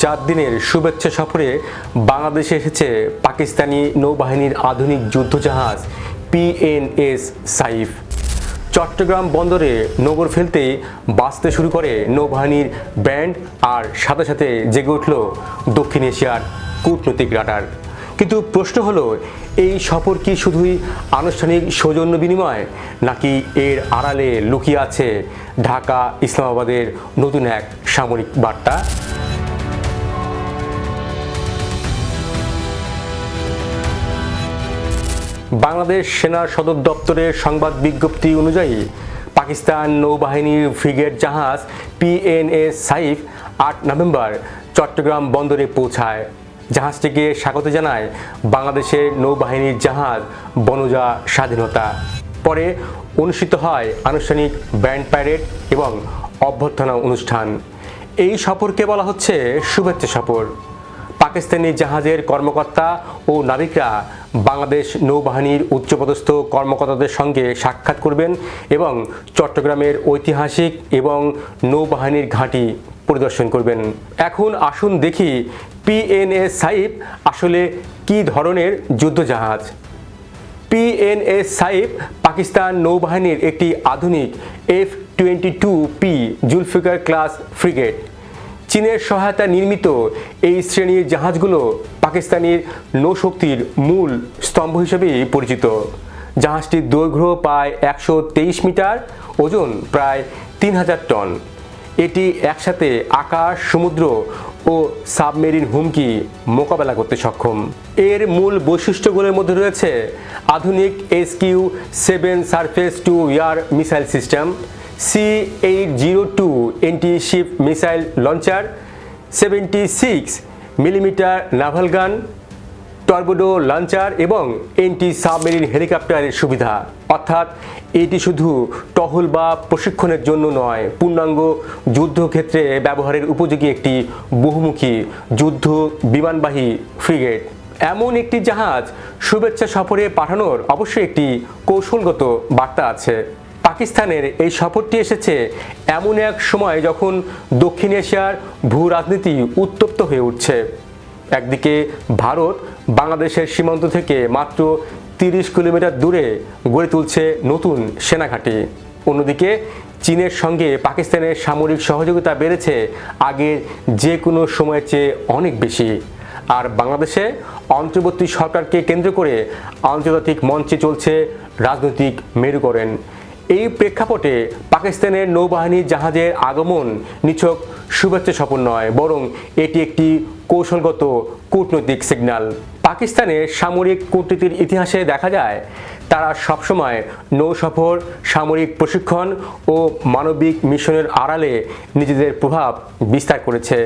চার দিনের শুভেচ্ছা সফরে বাংলাদেশে এসেছে পাকিস্তানি নৌবাহিনীর আধুনিক যুদ্ধজাহাজ পিএনএস সাইফ। চট্টগ্রাম বন্দরে নগর ফেলতে বাঁচতে শুরু করে নৌবাহিনীর ব্যান্ড আর সাথে সাথে জেগে উঠল দক্ষিণ এশিয়ার কূটনৈতিক রাডার। কিন্তু প্রশ্ন হলো, এই সফর কি শুধুই আনুষ্ঠানিক সৌজন্য বিনিময়, নাকি এর আড়ালে লুকিয়ে আছে ঢাকা ইসলামাবাদের নতুন এক সামরিক বার্তা? বাংলাদেশ সেনা সদর দপ্তরের সংবাদ বিজ্ঞপ্তি অনুযায়ী পাকিস্তান নৌবাহিনীর ফ্রিগেট জাহাজ পিএনএস সাইফ আট নভেম্বর চট্টগ্রাম বন্দরে পৌঁছায়। জাহাজটিকে স্বাগত জানায় বাংলাদেশের নৌবাহিনীর জাহাজ বনজা স্বাধীনতা। পরে অনুষ্ঠিত হয় আনুষ্ঠানিক ব্যান্ড প্যারেড এবং অভ্যর্থনা অনুষ্ঠান। এই সফরকে বলা হচ্ছে শুভেচ্ছা সফর। পাকিস্তানি জাহাজের কর্মকর্তা ও নাবিকরা বাংলাদেশ নৌবাহিনীর উচ্চপদস্থ কর্মকর্তাদের সঙ্গে সাক্ষাৎ করবেন এবং চট্টগ্রামের ঐতিহাসিক এবং নৌবাহিনীর ঘাঁটি পরিদর্শন করবেন। এখন আসুন দেখি পিএনএস সাইফ আসলে কী ধরনের যুদ্ধজাহাজ? পিএনএস সাইফ পাকিস্তান নৌবাহিনীর একটি আধুনিক F twenty two P Zulfiqar class frigate. চীনের সহায়তা নির্মিত এই শ্রেণির জাহাজগুলো পাকিস্তানের নৌশক্তির মূল স্তম্ভ হিসেবেই পরিচিত। জাহাজটির দৈর্ঘ্য প্রায় একশো তেইশ মিটার, ওজন প্রায় তিন হাজার টন। এটি একসাথে আকাশ, সমুদ্র ও সাবমেরিন হুমকি মোকাবেলা করতে সক্ষম। এর মূল বৈশিষ্ট্যগুলোর মধ্যে রয়েছে আধুনিক SQ seven surface to air missile system C eight zero two anti ship missile launcher seventy six millimetre naval gun torpedo launcher এবং এন্টি সাবমেরিন হেলিকপ্টারের সুবিধা। অর্থাৎ এটি শুধু টহল বা প্রশিক্ষণের জন্য নয়, পূর্ণাঙ্গ যুদ্ধক্ষেত্রে ব্যবহারের উপযোগী একটি বহুমুখী যুদ্ধ বিমানবাহী ফ্রিগেট। এমন একটি জাহাজ শুভেচ্ছা সফরে পাঠানোর অবশ্যই একটি কৌশলগত বার্তা আছে। পাকিস্তানের এই সফরটি এসেছে এমন এক সময় যখন দক্ষিণ এশিয়ার ভূ রাজনীতি উত্তপ্ত হয়ে উঠছে। একদিকে ভারত বাংলাদেশের সীমান্ত থেকে মাত্র তিরিশ কিলোমিটার দূরে গড়ে তুলছে নতুন সেনাঘাঁটি। অন্যদিকে চীনের সঙ্গে পাকিস্তানের সামরিক সহযোগিতা বেড়েছে আগের যে কোনো সময়ের চেয়ে অনেক বেশি। আর বাংলাদেশে অন্তর্বর্তী সরকারকে কেন্দ্র করে আন্তর্জাতিক মঞ্চে চলছে রাজনৈতিক মেরুকরণ। এই প্রেক্ষাপটে পাকিস্তানের নৌবাহিনীর জাহাজের আগমন নিছক শুভেচ্ছা সফর নয়, বরং এটি একটি কৌশলগত কূটনৈতিক সিগন্যাল। পাকিস্তানের সামরিক কূটনীতির ইতিহাসে দেখা যায়, তারা সবসময় নৌ সফর সামরিক প্রশিক্ষণ ও মানবিক মিশনের আড়ালে নিজেদের প্রভাব বিস্তার করেছে।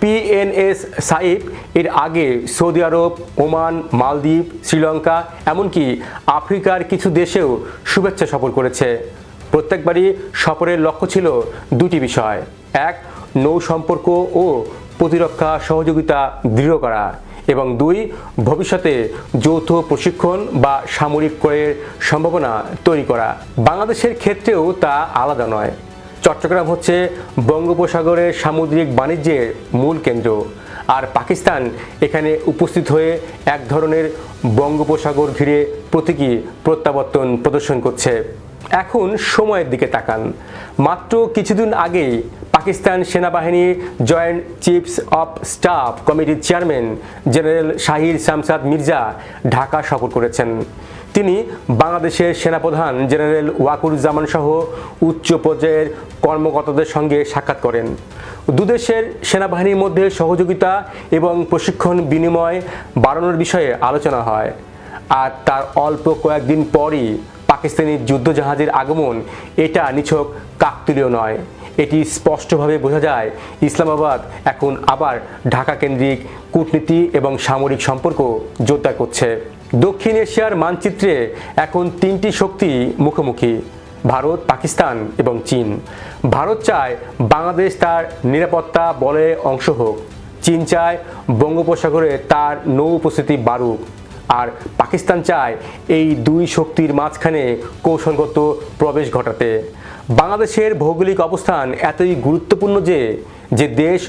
পিএনএস সাইফ, এর আগে সৌদি আরব, ওমান, মালদ্বীপ, শ্রীলঙ্কা, এমনকি আফ্রিকার কিছু দেশেও শুভেচ্ছা সফর করেছে। প্রত্যেকবারই সফরের লক্ষ্য ছিল দুটি বিষয়। এক, নৌ সম্পর্ক ও প্রতিরক্ষা সহযোগিতা দৃঢ় করা। এবং দুই, ভবিষ্যতে যৌথ প্রশিক্ষণ বা সামরিক ক্রয়ের সম্ভাবনা তৈরি করা। বাংলাদেশের ক্ষেত্রেও তা আলাদা নয়। চট্টগ্রাম হচ্ছে বঙ্গোপসাগরের সামুদ্রিক বাণিজ্যের মূল কেন্দ্র। আর পাকিস্তান এখানে উপস্থিত হয়ে এক ধরনের বঙ্গোপসাগর ঘিরে প্রতীকী প্রত্যাবর্তন প্রদর্শন করছে। এখন সময়ের দিকে তাকান। মাত্র কিছুদিন আগেই পাকিস্তান সেনাবাহিনীর জয়েন্ট চিফস অফ স্টাফ কমিটির চেয়ারম্যান জেনারেল শাহির শামসাদ মির্জা ঢাকা সফর করেছেন। তিনি বাংলাদেশের সেনাপ্রধান জেনারেল ওয়াকুরুজ্জামান সহ উচ্চ পর্যায়ের কর্মকর্তাদের সঙ্গে সাক্ষাৎ করেন। দুদেশের সেনাবাহিনীর মধ্যে সহযোগিতা এবং প্রশিক্ষণ বিনিময় বাড়ানোর বিষয়ে আলোচনা হয়। আর তার অল্প কয়েকদিন পরই পাকিস্তানি যুদ্ধজাহাজের আগমন এটা নিছক কাকতুলীয় নয়। এটি স্পষ্টভাবে বোঝা যায় ইসলামাবাদ এখন আবার ঢাকা কেন্দ্রিক কূটনীতি এবং সামরিক সম্পর্ক জোরদার করছে। দক্ষিণ এশিয়ার মানচিত্রে এখন তিনটি শক্তি মুখোমুখি, ভারত, পাকিস্তান এবং চীন। ভারত চায় বাংলাদেশ তার নিরাপত্তা বলে অংশ হোক। চীন চায় বঙ্গোপসাগরে তার নৌ উপস্থিতি বাড়ুক। আর পাকিস্তান চায় এই দুই শক্তির মাঝখানে কৌশলগত প্রবেশ ঘটাতে। বাংলাদেশের ভৌগোলিক অবস্থান এতই গুরুত্বপূর্ণ যে যে দেশ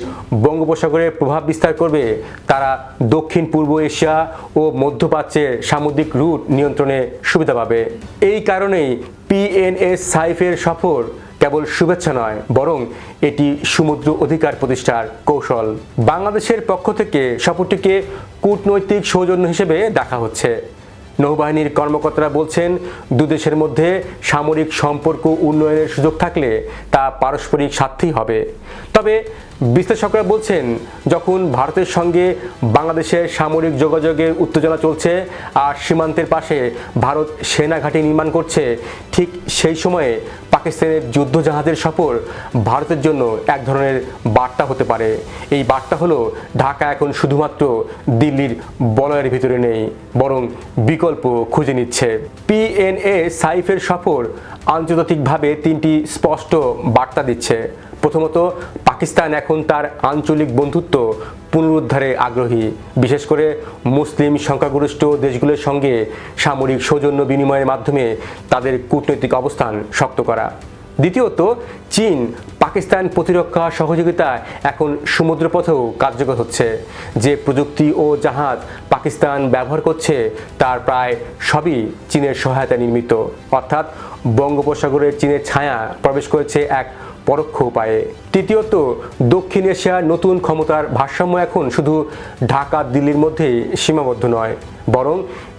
বঙ্গোপসাগরে প্রভাব বিস্তার করবে, তারা দক্ষিণ পূর্ব এশিয়া ও মধ্যপ্রাচ্যের সামুদ্রিক রুট নিয়ন্ত্রণে সুবিধা পাবে। এই কারণেই পিএনএস সাইফের সফর কেবল শুভেচ্ছা নয়, বরং এটি সমুদ্র অধিকার প্রতিষ্ঠার কৌশল। বাংলাদেশের পক্ষ থেকে সফরটিকে কূটনৈতিক সৌজন্য হিসেবে দেখা হচ্ছে। নৌবাহিনীর কর্মকর্তারা বলছেন দুদেশের মধ্যে সামরিক সম্পর্ক উন্নয়নের সুযোগ থাকলে তা পারস্পরিক স্বার্থেই হবে। তবে বিশ্লেষকরা বলছেন, যখন ভারতের সঙ্গে বাংলাদেশের সামরিক যোগাযোগের উত্তেজনা চলছে আর সীমান্তের পাশে ভারত সেনাঘাঁটি নির্মাণ করছে, ঠিক সেই সময়ে পাকিস্তানের যুদ্ধ জাহাজের সফর ভারতের জন্য এক ধরনের বার্তা হতে পারে। এই বার্তা হলো, ঢাকা এখন শুধুমাত্র দিল্লির বলয়ের ভিতরে নেই, বরং বিকল্প খুঁজে নিচ্ছে। পিএনএ সাইফের সফর আন্তর্জাতিকভাবে তিনটি স্পষ্ট বার্তা দিচ্ছে। প্রথমত পাকিস্তান এখন তার আঞ্চলিক বন্ধুত্ব পুনরুদ্ধারে আগ্রহী। বিশেষ করে মুসলিম সংখ্যাগরিষ্ঠ দেশগুলোর সঙ্গে সামরিক সৌজন্য বিনিময়ের মাধ্যমে তাদের কূটনৈতিক অবস্থান শক্ত করা। দ্বিতীয়ত, চীন পাকিস্তান প্রতিরক্ষা সহযোগিতা এখন সমুদ্রপথেও কার্যকর হচ্ছে। যে প্রযুক্তি ও জাহাজ পাকিস্তান ব্যবহার করছে, তার প্রায় সবই চীনের সহায়তা নির্মিত। অর্থাৎ বঙ্গোপসাগরের চীনের ছায়া প্রবেশ করেছে এক পরোক্ষ উপায়ে। তৃতীয়ত, দক্ষিণ এশিয়ার নতুন ক্ষমতার ভারসাম্য এখন শুধু ঢাকা, দিল্লির মধ্যেই সীমাবদ্ধ নয়, বরং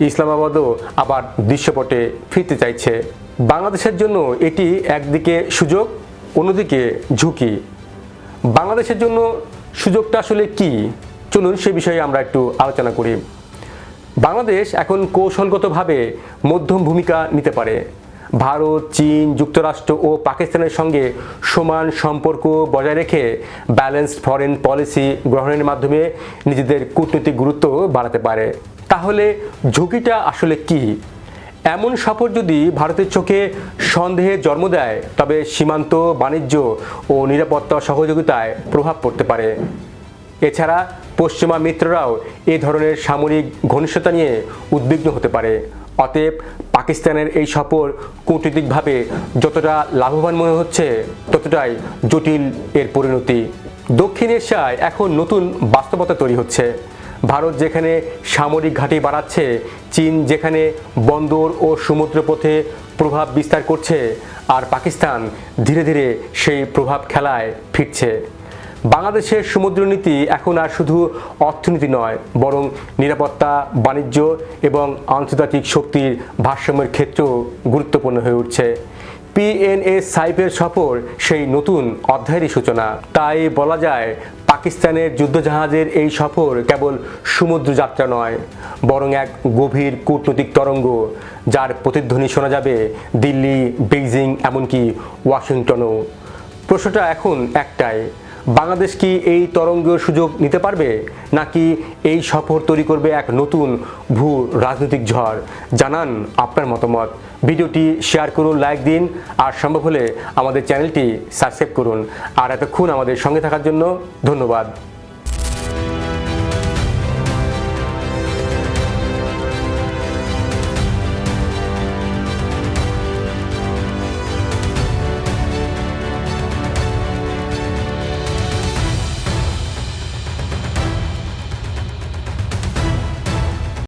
ইসলামাবাদও আবার দৃশ্যপটে ফিরতে চাইছে। বাংলাদেশের জন্য এটি একদিকে সুযোগ, অন্যদিকে ঝুঁকি। বাংলাদেশের জন্য সুযোগটা আসলে কি? চলুন সে বিষয়ে আমরা একটু আলোচনা করি। বাংলাদেশ এখন কৌশলগতভাবে মধ্যম ভূমিকা নিতে পারে। ভারত, চীন, যুক্তরাষ্ট্র ও পাকিস্তানের সঙ্গে সমান সম্পর্ক বজায় রেখে ব্যালেন্সড ফরেন পলিসি গ্রহণের মাধ্যমে নিজেদের কূটনৈতিক গুরুত্ব বাড়াতে পারে। তাহলে ঝুঁকিটা আসলে কি? এমন সফর যদি ভারতের চোখে সন্দেহের জন্ম দেয়, তবে সীমান্ত বাণিজ্য ও নিরাপত্তা সহযোগিতায় প্রভাব পড়তে পারে। এছাড়া পশ্চিমা মিত্ররাও এ ধরনের সামরিক ঘনিষ্ঠতা নিয়ে উদ্বিগ্ন হতে পারে। অতএব পাকিস্তানের এই সফর কূটনৈতিকভাবে যতটা লাভবান মনে হচ্ছে, ততটাই জটিল এর পরিণতি। দক্ষিণ এশিয়ায় এখন নতুন বাস্তবতা তৈরি হচ্ছে। ভারত যেখানে সামরিক ঘাঁটি বাড়াচ্ছে, চীন যেখানে বন্দর ও সমুদ্রপথে প্রভাব বিস্তার করছে, আর পাকিস্তান ধীরে ধীরে সেই প্রভাব খেলায় ফিরছে। বাংলাদেশের সমুদ্রনীতি এখন আর শুধু অর্থনীতি নয়, বরং নিরাপত্তা, বাণিজ্য এবং আন্তর্জাতিক শক্তির ভারসাম্যের ক্ষেত্রেও গুরুত্বপূর্ণ হয়ে উঠছে। পিএনএ সাইফের সফর সেই নতুন অধ্যায়েরই সূচনা। তাই বলা যায়, পাকিস্তানের যুদ্ধজাহাজের এই সফর কেবল সমুদ্র যাত্রা নয়, বরং এক গভীর কূটনৈতিক তরঙ্গ, যার প্রতিধ্বনি শোনা যাবে দিল্লি, বেইজিং, এমনকি ওয়াশিংটনও। প্রশ্নটা এখন একটাই বাংলাদেশ কি এই তরঙ্গের সুযোগ নিতে পারবে? নাকি এই সফর তৈরি করবে এক নতুন ভূ রাজনৈতিক ঝড়? জানান আপনার মতামত। ভিডিওটি শেয়ার করুন, লাইক দিন, আর সম্ভব হলে আমাদের চ্যানেলটি সাবস্ক্রাইব করুন। আর এতক্ষণ আমাদের সঙ্গে থাকার জন্য ধন্যবাদ।